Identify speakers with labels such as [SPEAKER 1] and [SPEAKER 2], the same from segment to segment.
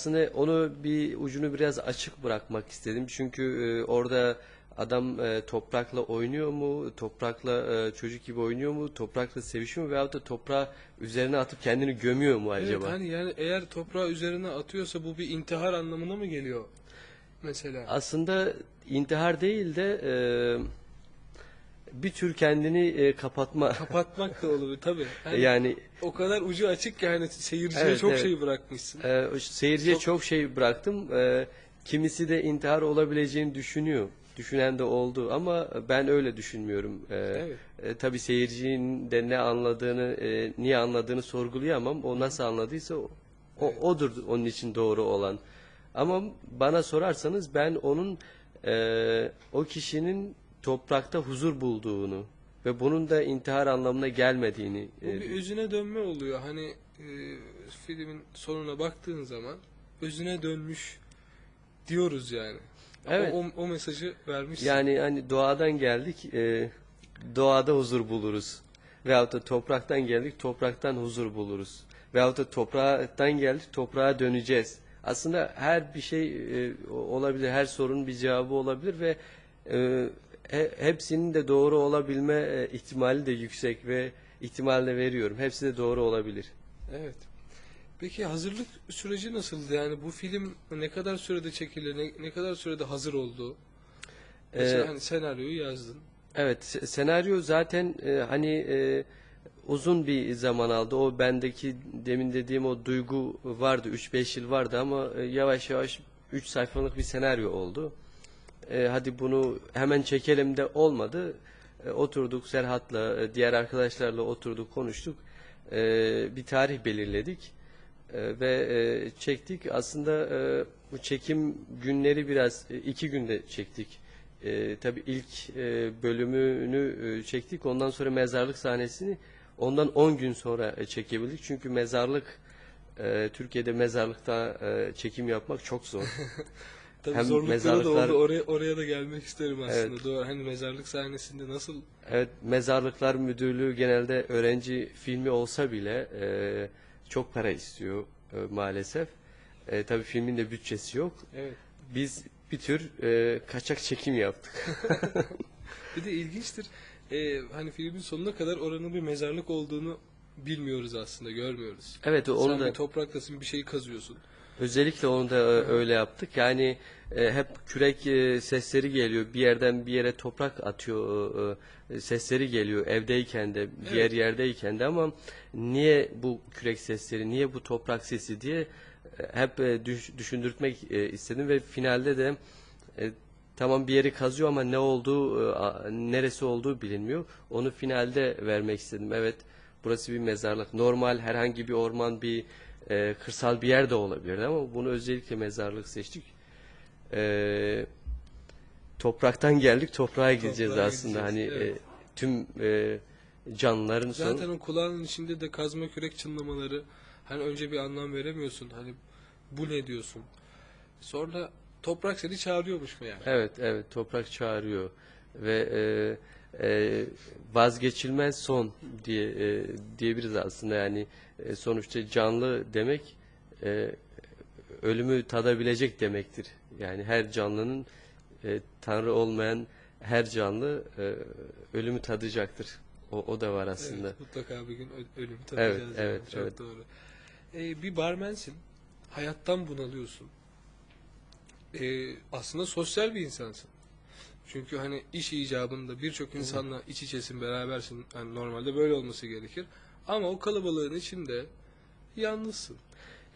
[SPEAKER 1] Aslında onu bir ucunu biraz açık bırakmak istedim. Çünkü e, orada adam e, toprakla oynuyor mu, toprakla e, çocuk gibi oynuyor mu, toprakla sevişiyor mu veyahut da toprağı üzerine atıp kendini gömüyor mu
[SPEAKER 2] Evet
[SPEAKER 1] acaba?
[SPEAKER 2] hani yani eğer toprağı üzerine atıyorsa bu bir intihar anlamına mı geliyor? Mesela.
[SPEAKER 1] Aslında intihar değil de e, bir tür kendini e, kapatma.
[SPEAKER 2] Kapatmak da olabilir tabii. Yani,
[SPEAKER 1] Yani
[SPEAKER 2] o kadar ucu açık ki hani seyirciye
[SPEAKER 1] Evet,
[SPEAKER 2] çok
[SPEAKER 1] evet.
[SPEAKER 2] şey bırakmışsın.
[SPEAKER 1] e, o seyirciye
[SPEAKER 2] Çok-
[SPEAKER 1] çok şey bıraktım. E, kimisi de intihar olabileceğini düşünüyor. Düşünen de oldu ama ben öyle düşünmüyorum. E,
[SPEAKER 2] Evet.
[SPEAKER 1] E, tabii seyircinin de ne anladığını, e, niye anladığını sorgulayamam. O nasıl anladıysa o, o-
[SPEAKER 2] Evet.
[SPEAKER 1] odur onun için doğru olan. Ama bana sorarsanız ben onun e, o kişinin toprakta huzur bulduğunu ve bunun da intihar anlamına gelmediğini
[SPEAKER 2] Bu
[SPEAKER 1] e,
[SPEAKER 2] bir özüne dönme oluyor. Hani e, filmin sonuna baktığın zaman özüne dönmüş diyoruz yani.
[SPEAKER 1] Evet.
[SPEAKER 2] O, o, o mesajı vermişsin.
[SPEAKER 1] yani hani doğadan geldik, e, doğada huzur buluruz. Veyahut da topraktan geldik, topraktan huzur buluruz. Veyahut da topraktan geldik, toprağa döneceğiz. Aslında her bir şey e, olabilir, her sorunun bir cevabı olabilir ve e, he- hepsinin de doğru olabilme e, ihtimali de yüksek ve ihtimalle veriyorum. Hepsi de doğru olabilir.
[SPEAKER 2] Evet. Peki hazırlık süreci nasıldı? Yani bu film ne kadar sürede çekildi? Ne, ne kadar sürede hazır oldu? Mesela
[SPEAKER 1] Ee,
[SPEAKER 2] hani senaryoyu yazdın.
[SPEAKER 1] Evet, se- senaryo zaten e, hani e, uzun bir zaman aldı. O bendeki demin dediğim o duygu vardı, 3-5 yıl vardı ama e, yavaş yavaş 3 sayfalık bir senaryo oldu. E, hadi bunu hemen çekelim de olmadı. E, oturduk Serhat'la, e, diğer arkadaşlarla oturduk, konuştuk. E, bir tarih belirledik E, ve e, çektik. Aslında e, bu çekim günleri biraz e, iki günde çektik. E, tabii ilk e, bölümünü e, çektik. Ondan sonra mezarlık sahnesini ondan 10 gün sonra e, çekebildik. Çünkü mezarlık e, Türkiye'de mezarlıkta e, çekim yapmak çok zor.
[SPEAKER 2] Tabii
[SPEAKER 1] hem
[SPEAKER 2] zorlukları da oldu. Oraya, oraya da gelmek isterim aslında.
[SPEAKER 1] Evet.
[SPEAKER 2] Doğru. Hani mezarlık sahnesinde nasıl
[SPEAKER 1] Evet, Mezarlıklar Müdürlüğü genelde öğrenci filmi olsa bile e, çok para istiyor e, maalesef. E, tabii filmin de bütçesi yok.
[SPEAKER 2] Evet.
[SPEAKER 1] Biz bir tür e, kaçak çekim yaptık.
[SPEAKER 2] Bir de ilginçtir. Ee, hani filmin sonuna kadar oranın bir mezarlık olduğunu bilmiyoruz aslında, görmüyoruz.
[SPEAKER 1] Evet, onu
[SPEAKER 2] Sen
[SPEAKER 1] da
[SPEAKER 2] bir topraktasın, bir şey kazıyorsun.
[SPEAKER 1] özellikle onu da e, öyle yaptık. Yani e, hep kürek e, sesleri geliyor. Bir yerden bir yere toprak atıyor e, e, sesleri geliyor. Evdeyken de, diğer
[SPEAKER 2] Evet.
[SPEAKER 1] yerdeyken de ama niye bu kürek sesleri, niye bu toprak sesi diye e, hep e, düş- düşündürtmek e, istedim ve finalde de e, tamam bir yeri kazıyor ama ne olduğu, e, neresi olduğu bilinmiyor. Onu finalde vermek istedim. Evet, burası bir mezarlık. Normal herhangi bir orman, bir e, kırsal bir yer de olabilirdi ama bunu özellikle mezarlık seçtik. E, topraktan geldik, toprağa gideceğiz
[SPEAKER 2] Toprağa
[SPEAKER 1] aslında.
[SPEAKER 2] gideceğiz,
[SPEAKER 1] Hani e,
[SPEAKER 2] evet.
[SPEAKER 1] tüm e, canlıların sonu.
[SPEAKER 2] Zaten o kulağının içinde de kazma kürek çınlamaları hani önce bir anlam veremiyorsun. Hani bu ne diyorsun? Sonra toprak seni çağırıyormuş mu yani?
[SPEAKER 1] Evet, evet. Toprak çağırıyor ve e, e, vazgeçilmez son diye e, diyebiliriz aslında yani e, sonuçta canlı demek e, ölümü tadabilecek demektir. Yani her canlının e, tanrı olmayan her canlı e, ölümü tadacaktır. O, o da var aslında.
[SPEAKER 2] Evet, mutlaka bir gün ölümü tadacağız.
[SPEAKER 1] Evet,
[SPEAKER 2] yani.
[SPEAKER 1] evet,
[SPEAKER 2] Çok
[SPEAKER 1] evet.
[SPEAKER 2] doğru. Ee, bir barmensin. Hayattan bunalıyorsun. Ee, aslında sosyal bir insansın. Çünkü hani iş icabında birçok insanla iç içesin, berabersin. Yani normalde böyle olması gerekir. Ama o kalabalığın içinde yalnızsın.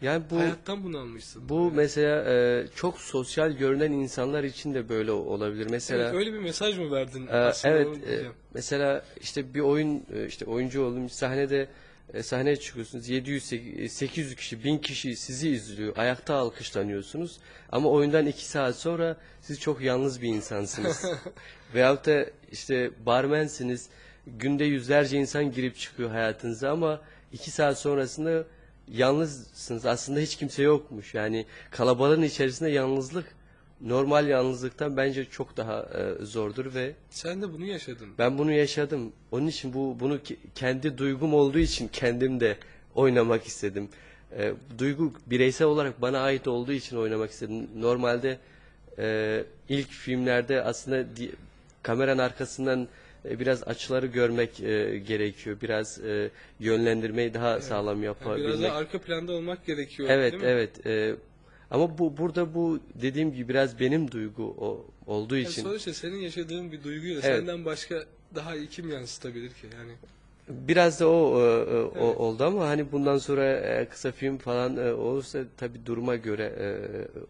[SPEAKER 1] Yani bu
[SPEAKER 2] Hayattan bunalmışsın.
[SPEAKER 1] bu
[SPEAKER 2] Evet.
[SPEAKER 1] mesela e, çok sosyal görünen insanlar için de böyle olabilir. Mesela
[SPEAKER 2] Evet, öyle bir mesaj mı verdin?
[SPEAKER 1] Ee,
[SPEAKER 2] Aslında
[SPEAKER 1] evet, e, mesela işte bir oyun e, işte oyuncu oldum sahnede e, sahneye çıkıyorsunuz 700 800 kişi 1000 kişi sizi izliyor ayakta alkışlanıyorsunuz. Ama oyundan 2 saat sonra siz çok yalnız bir insansınız. Veyahut da işte barmensiniz günde yüzlerce insan girip çıkıyor hayatınıza ama 2 saat sonrasında yalnızsınız. Aslında hiç kimse yokmuş. Yani kalabalığın içerisinde yalnızlık normal yalnızlıktan bence çok daha e, zordur ve
[SPEAKER 2] Sen de bunu yaşadın.
[SPEAKER 1] ben bunu yaşadım. Onun için bu bunu kendi duygum olduğu için kendim de oynamak istedim. e, duygu bireysel olarak bana ait olduğu için oynamak istedim. Normalde e, ilk filmlerde aslında di- kameranın arkasından e, biraz açıları görmek e, gerekiyor. Biraz e, yönlendirmeyi daha sağlam
[SPEAKER 2] Yani
[SPEAKER 1] yapabilmek.
[SPEAKER 2] biraz da arka planda olmak gerekiyor
[SPEAKER 1] Evet,
[SPEAKER 2] değil mi?
[SPEAKER 1] evet. e, ama bu burada bu dediğim gibi biraz benim duygu o, olduğu
[SPEAKER 2] Yani
[SPEAKER 1] için
[SPEAKER 2] sonuçta senin yaşadığın bir duyguyu
[SPEAKER 1] Evet.
[SPEAKER 2] senden başka daha iyi kim yansıtabilir ki? Yani
[SPEAKER 1] biraz da o, e, e, o
[SPEAKER 2] Evet.
[SPEAKER 1] oldu ama hani bundan sonra e, kısa film falan e, olursa tabii duruma göre e,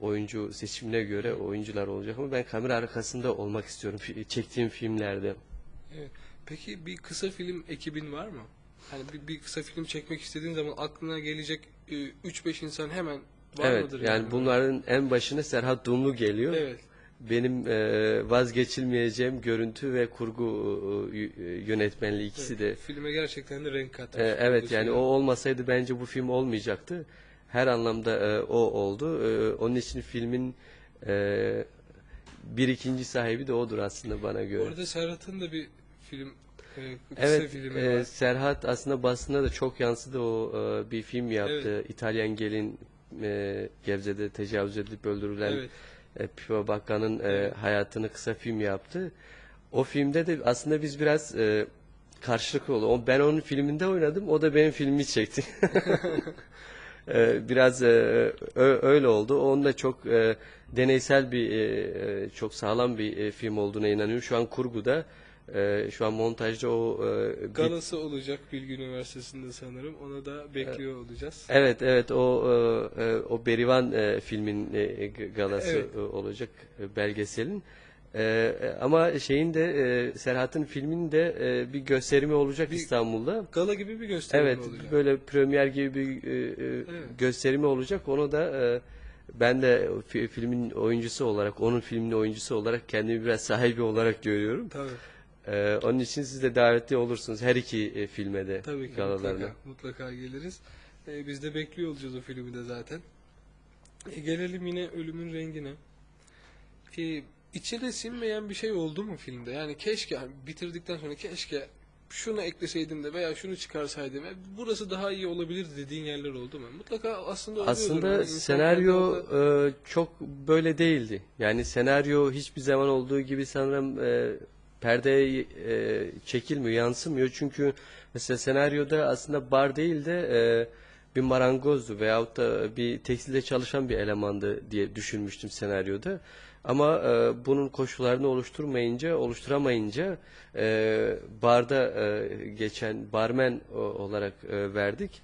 [SPEAKER 1] oyuncu seçimine göre oyuncular olacak ama ben kamera arkasında olmak istiyorum çektiğim filmlerde.
[SPEAKER 2] Evet. Peki bir kısa film ekibin var mı? Hani bir, bir kısa film çekmek istediğin zaman aklına gelecek e, 3-5 insan hemen var
[SPEAKER 1] evet,
[SPEAKER 2] mıdır?
[SPEAKER 1] yani bunların en başına Serhat Dumlu geliyor.
[SPEAKER 2] Evet.
[SPEAKER 1] Benim e, vazgeçilmeyeceğim görüntü ve kurgu e, y- yönetmenliği ikisi de.
[SPEAKER 2] evet. Filme gerçekten de renk katmış.
[SPEAKER 1] E, evet yani o olmasaydı bence bu film olmayacaktı. Her anlamda e, o oldu. E, onun için filmin e, bir ikinci sahibi de odur aslında bana göre.
[SPEAKER 2] Orada Serhat'ın da bir film e,
[SPEAKER 1] Evet,
[SPEAKER 2] filmi
[SPEAKER 1] e. Serhat aslında basına da çok yansıdı o e, bir film yaptı.
[SPEAKER 2] Evet.
[SPEAKER 1] İtalyan gelin e, Gebze'de tecavüz edilip öldürülen
[SPEAKER 2] Evet.
[SPEAKER 1] e, Pipo Bakka'nın e, hayatını kısa film yaptı. O filmde de aslında biz biraz e, karşılıklı oldu. Ben onun filminde oynadım, o da benim filmimi çekti. E, biraz e, ö- öyle oldu. Onun da çok e, deneysel bir, e, e, çok sağlam bir e, film olduğuna inanıyorum. Şu an kurguda, e, şu an montajda o e,
[SPEAKER 2] Galası olacak Bilgi Üniversitesi'nde sanırım. Ona da bekliyor olacağız.
[SPEAKER 1] Evet evet o e, e, o Berivan e, filmin e, g- galası
[SPEAKER 2] Evet.
[SPEAKER 1] e, olacak e, belgeselin. E, e, ama şeyin de e, Serhat'ın filminin de e, bir gösterimi olacak
[SPEAKER 2] Bir-
[SPEAKER 1] İstanbul'da.
[SPEAKER 2] Gala gibi bir gösterim
[SPEAKER 1] Evet
[SPEAKER 2] olacak.
[SPEAKER 1] böyle premier gibi bir e, e,
[SPEAKER 2] Evet.
[SPEAKER 1] gösterimi olacak. Onu da e, ben de fi- filmin oyuncusu olarak, onun filminin oyuncusu olarak kendimi biraz sahibi olarak görüyorum.
[SPEAKER 2] Tabii.
[SPEAKER 1] E, onun için siz de davetli olursunuz her iki e, filme de
[SPEAKER 2] Tabii ki
[SPEAKER 1] galalarına.
[SPEAKER 2] mutlaka, mutlaka geliriz. Ee, biz de bekliyor olacağız o filmi de zaten. E, gelelim yine Ölümün Rengine. E, içine sinmeyen bir şey oldu mu filmde? Yani keşke hani bitirdikten sonra keşke şunu ekleseydim de veya şunu çıkarsaydım. burası daha iyi olabilir dediğin yerler oldu mu? Mutlaka aslında oluyordur.
[SPEAKER 1] Aslında
[SPEAKER 2] insan
[SPEAKER 1] senaryo
[SPEAKER 2] kendi
[SPEAKER 1] e, çok böyle değildi. Yani senaryo hiçbir zaman olduğu gibi sanırım e, perdeye e, çekilmiyor, yansımıyor. Çünkü mesela senaryoda aslında bar değil de e, bir marangozdu veyahut da bir tekstilde çalışan bir elemandı diye düşünmüştüm senaryoda. Ama e, bunun koşullarını oluşturmayınca, oluşturamayınca e, barda e, geçen barmen o- olarak e, verdik.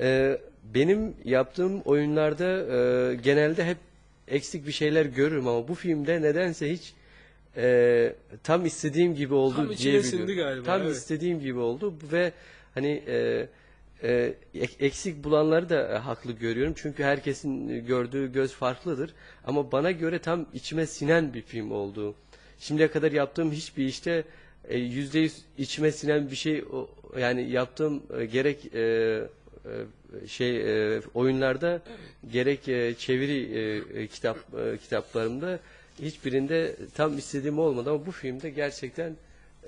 [SPEAKER 1] Ee, benim yaptığım oyunlarda e, genelde hep eksik bir şeyler görürüm ama bu filmde nedense hiç e, tam istediğim gibi oldu
[SPEAKER 2] Tam içine
[SPEAKER 1] diyebiliyorum.
[SPEAKER 2] sindi galiba,
[SPEAKER 1] Tam
[SPEAKER 2] evet.
[SPEAKER 1] istediğim gibi oldu ve hani e, e, ek- eksik bulanları da e, haklı görüyorum çünkü herkesin gördüğü göz farklıdır ama bana göre tam içime sinen bir film oldu. Şimdiye kadar yaptığım hiçbir işte e, yüzde yüz içime sinen bir şey o- yani yaptığım e, gerek e, e, şey e, oyunlarda gerek e, çeviri e, e, kitap e, kitaplarımda hiçbirinde tam istediğim olmadı ama bu filmde gerçekten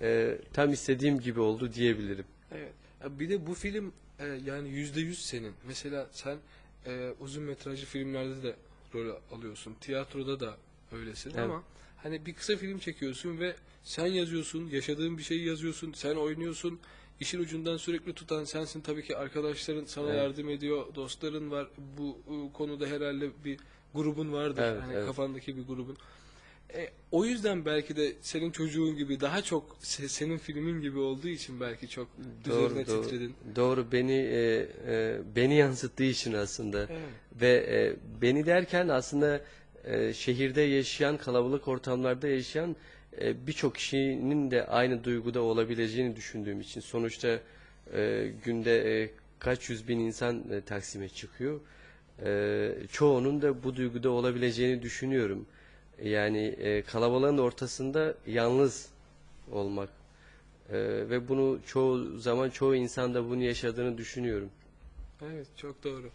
[SPEAKER 1] e, tam istediğim gibi oldu diyebilirim.
[SPEAKER 2] Evet. Ya Bir de bu film e, yani yüzde yüz senin. Mesela sen e, uzun metrajlı filmlerde de rol alıyorsun. Tiyatroda da öylesin
[SPEAKER 1] Evet.
[SPEAKER 2] ama hani bir kısa film çekiyorsun ve sen yazıyorsun, yaşadığın bir şeyi yazıyorsun, sen oynuyorsun. İşin ucundan sürekli tutan sensin. Tabii ki arkadaşların sana
[SPEAKER 1] Evet.
[SPEAKER 2] yardım ediyor, dostların var. Bu e, konuda herhalde bir grubun vardır.
[SPEAKER 1] Evet,
[SPEAKER 2] hani
[SPEAKER 1] evet.
[SPEAKER 2] kafandaki bir grubun. E, o yüzden belki de senin çocuğun gibi daha çok se- senin filmin gibi olduğu için belki çok üzerine
[SPEAKER 1] doğru,
[SPEAKER 2] titredin.
[SPEAKER 1] doğru beni e, e, beni yansıttığı için aslında.
[SPEAKER 2] Evet.
[SPEAKER 1] Ve e, beni derken aslında e, şehirde yaşayan, kalabalık ortamlarda yaşayan e, birçok kişinin de aynı duyguda olabileceğini düşündüğüm için. Sonuçta e, günde e, kaç yüz bin insan e, Taksim'e çıkıyor. E, çoğunun da bu duyguda olabileceğini düşünüyorum. Yani e, kalabalığın ortasında yalnız olmak. E, ve bunu çoğu zaman çoğu insan da bunu yaşadığını düşünüyorum.
[SPEAKER 2] Evet çok doğru.